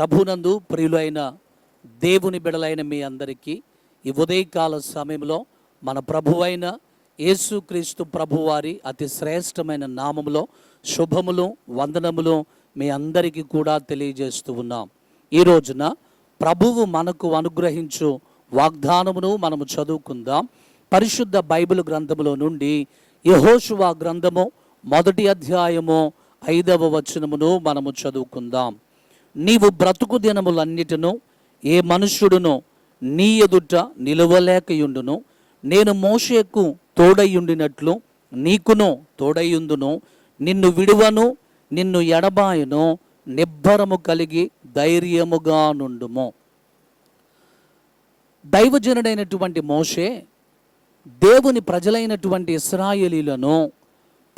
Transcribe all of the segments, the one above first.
ప్రభునందు ప్రియులైన దేవుని బిడలైన మీ అందరికీ ఈ ఉదయకాల సమయంలో మన ప్రభువైన యేసుక్రీస్తు ప్రభువారి అతి శ్రేష్టమైన నామములో శుభములు వందనములు మీ అందరికీ కూడా తెలియజేస్తూ ఉన్నాం. ఈ రోజున ప్రభువు మనకు అనుగ్రహించు వాగ్దానమును మనము చదువుకుందాం. పరిశుద్ధ బైబిల్ గ్రంథములో నుండి యహోశువా గ్రంథము మొదటి అధ్యాయము ఐదవ వచనమును మనము చదువుకుందాం. నీవు బ్రతుకు దినములన్నిటిను ఏ మనుష్యుడును నీ ఎదుట నిలవలేకయుండును నేను మోషేకు తోడయుండినట్లు నీకును తోడయుందును నిన్ను విడువను నిన్ను ఎడబాయను నిబ్బరము కలిగి ధైర్యముగా నుండుము. దైవజనుడైనటువంటి మోషే దేవుని ప్రజలైనటువంటి ఇస్రాయేలీలను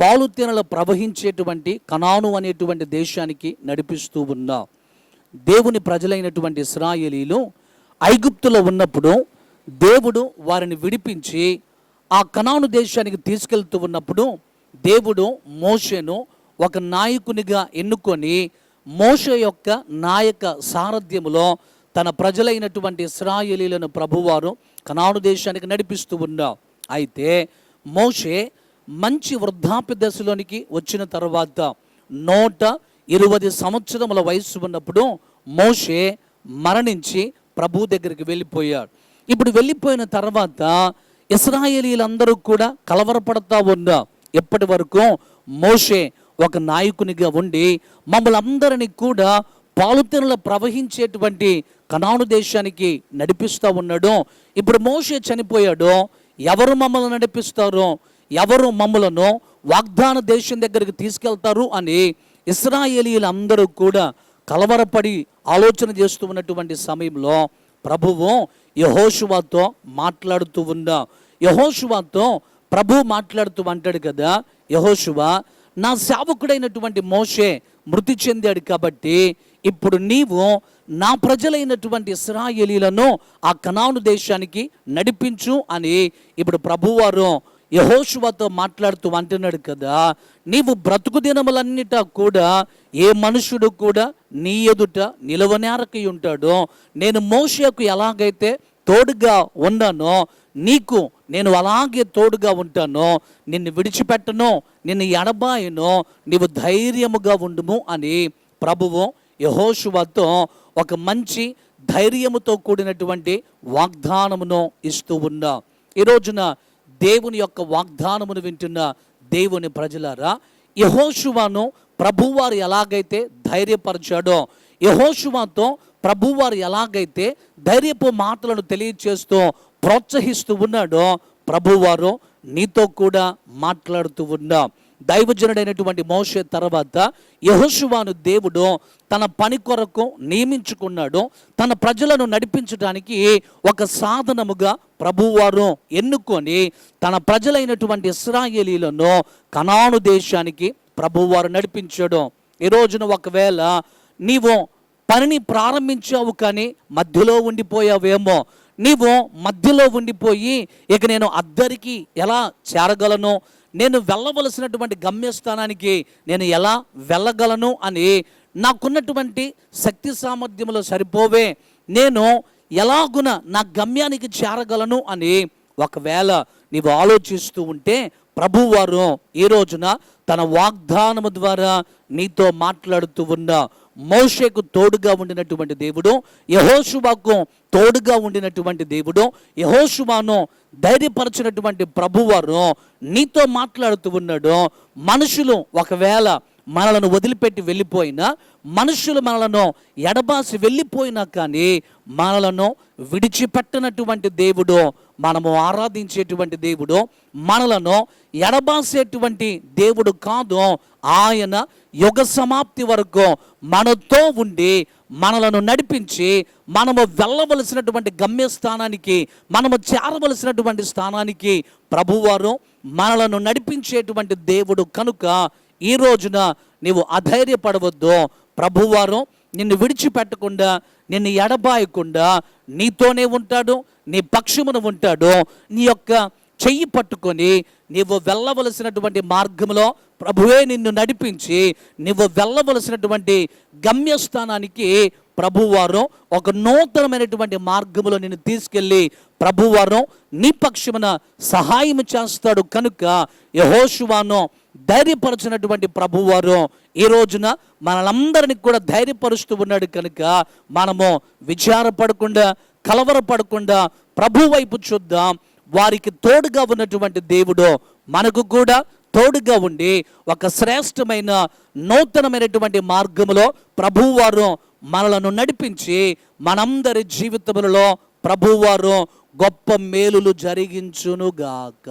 పాలుతెనలు ప్రవహించేటువంటి కనాను అనేటువంటి దేశానికి నడిపిస్తూ ఉన్నా. దేవుని ప్రజలైనటువంటి ఇస్రాయేలీలు ఐగుప్తులో ఉన్నప్పుడు దేవుడు వారిని విడిపించి ఆ కనాను దేశానికి తీసుకెళ్తూ ఉన్నప్పుడు దేవుడు మోషేను ఒక నాయకునిగా ఎన్నుకొని మోషే యొక్క నాయక సారథ్యములో తన ప్రజలైనటువంటి ఇస్రాయేలీలను ప్రభువారు కనాను దేశానికి నడిపిస్తూ ఉన్నా. అయితే మోషే మంచి వృద్ధాప్య దశలోనికి వచ్చిన తర్వాత నూట ఇరవై సంవత్సరముల వయస్సు ఉన్నప్పుడు మోషే మరణించి ప్రభు దగ్గరికి వెళ్ళిపోయాడు. ఇప్పుడు వెళ్ళిపోయిన తర్వాత ఇస్రాయేలీలందరూ కూడా కలవరపడతా ఉన్నా ఎప్పటి వరకు? మోషే ఒక నాయకునిగా ఉండి మమ్మల్ని అందరినీ కూడా పాలుతెనుల ప్రవహించేటువంటి కనాను దేశానికి నడిపిస్తూ ఉన్నాడు. ఇప్పుడు మోషే చనిపోయాడు. ఎవరు మమ్మల్ని నడిపిస్తారో? ఎవరు మమ్మలను వాగ్దాన దేశం దగ్గరికి తీసుకెళ్తారు అని ఇస్రాయేలీలందరూ కూడా కలవరపడి ఆలోచన చేస్తూ ఉన్నటువంటి సమయంలో ప్రభువు యహోషువాతో మాట్లాడుతూ ఉన్నా. యహోశువాతో ప్రభు మాట్లాడుతూ అంటాడు కదా యహోశువ నా సేవకుడైనటువంటి మోషే మృతి చెందాడు కాబట్టి ఇప్పుడు నీవు నా ప్రజలైనటువంటి ఇస్రాయేలీలను ఆ కనాను దేశానికి నడిపించు అని ఇప్పుడు ప్రభువారు యహోషువతో మాట్లాడుతూ అంటున్నాడు కదా నీవు బ్రతుకు దినములన్నిట కూడా ఏ మనుషుడు కూడా నీ ఎదుట నిలవనేరకై ఉంటాడో నేను మోషకు ఎలాగైతే తోడుగా ఉన్నానో నీకు నేను అలాగే తోడుగా ఉంటాను నిన్ను విడిచిపెట్టను నిన్ను ఎడబాయను నీవు ధైర్యముగా ఉండుము అని ప్రభువు యహోషువతో ఒక మంచి ధైర్యముతో కూడినటువంటి వాగ్దానమును ఇస్తూ ఉన్నా. ఈ రోజున దేవుని యొక్క వాగ్దానమును వింటున్న దేవుని ప్రజలారా యహోశువాను ప్రభువారు ఎలాగైతే ధైర్యపరిచాడో యహోశువాతో ప్రభువారు ఎలాగైతే ధైర్యపు మాటలను తెలియచేస్తూ ప్రోత్సహిస్తూ ఉన్నాడో ప్రభువారు నీతో కూడా మాట్లాడుతూ ఉన్నా. దైవజనుడైనటువంటి మోషే తర్వాత యహోశువాను దేవుడు తన పని కొరకు నియమించుకున్నాడు. తన ప్రజలను నడిపించడానికి ఒక సాధనముగా ప్రభువారు ఎన్నుకొని తన ప్రజలైనటువంటి ఇస్రాయేలీలను కనాను దేశానికి ప్రభువారు నడిపించడం. ఈ రోజున ఒకవేళ నీవు పనిని ప్రారంభించావు కానీ మధ్యలో ఉండిపోయావేమో నీవు మధ్యలో ఉండిపోయి ఇక నేను అద్దరికి ఎలా చేరగలను? నేను వెళ్ళవలసినటువంటి గమ్యస్థానానికి నేను ఎలా వెళ్ళగలను అని నాకున్నటువంటి శక్తి సామర్థ్యములు సరిపోవే నేను ఎలాగున నా గమ్యానికి చేరగలను అని ఒకవేళ నీవు ఆలోచిస్తూ ఉంటే ప్రభువారు ఈ రోజున తన వాగ్దానము ద్వారా నీతో మాట్లాడుతూ ఉన్న మోషకు తోడుగా ఉండినటువంటి దేవుడు యహోశుభకు తోడుగా ఉండినటువంటి దేవుడు యహోషువాను ధైర్యపరచినటువంటి ప్రభువారు నీతో మాట్లాడుతూ ఉన్నాడు. మనుషులు ఒకవేళ మనలను వదిలిపెట్టి వెళ్ళిపోయినా మనుషులు మనలను ఎడబాసి వెళ్ళిపోయినా కానీ మనలను విడిచిపెట్టనటువంటి దేవుడు మనము ఆరాధించేటువంటి దేవుడు మనలను ఎడబాసేటువంటి దేవుడు కాదు. ఆయన యుగ సమాప్తి వరకు మనతో ఉండి మనలను నడిపించి మనము వెళ్ళవలసినటువంటి గమ్యస్థానానికి మనము చేరవలసినటువంటి స్థానానికి ప్రభువారు మనలను నడిపించేటువంటి దేవుడు కనుక ఈ రోజున నీవు అధైర్యపడవద్దు. ప్రభువారు నిన్ను విడిచిపెట్టకుండా నిన్ను ఎడబాయకుండా నీతోనే ఉంటాడు నీ పక్షమున ఉంటాడు. నీ యొక్క చెయ్యి పట్టుకొని నీవు వెళ్ళవలసినటువంటి మార్గంలో ప్రభువే నిన్ను నడిపించి నువ్వు వెళ్ళవలసినటువంటి గమ్యస్థానానికి ప్రభువారు ఒక నూతనమైనటువంటి మార్గంలో నిన్ను తీసుకెళ్ళి ప్రభువారు నీ పక్షమున సహాయం చేస్తాడు. కనుక యహోశువాను ధైర్యపరచినటువంటి ప్రభువారు ఈ రోజున మనలందరినీ కూడా ధైర్యపరుస్తూ ఉన్నాడు కనుక మనము విచారపడకుండా కలవరపడకుండా ప్రభు వైపు చూద్దాం. వారికి తోడుగా ఉన్నటువంటి దేవుడు మనకు కూడా తోడుగా ఉండి ఒక శ్రేష్టమైన నూతనమైనటువంటి మార్గములో ప్రభువారు మనలను నడిపించి మనందరి జీవితములలో ప్రభువారు గొప్ప మేలులు జరిగించునుగాక.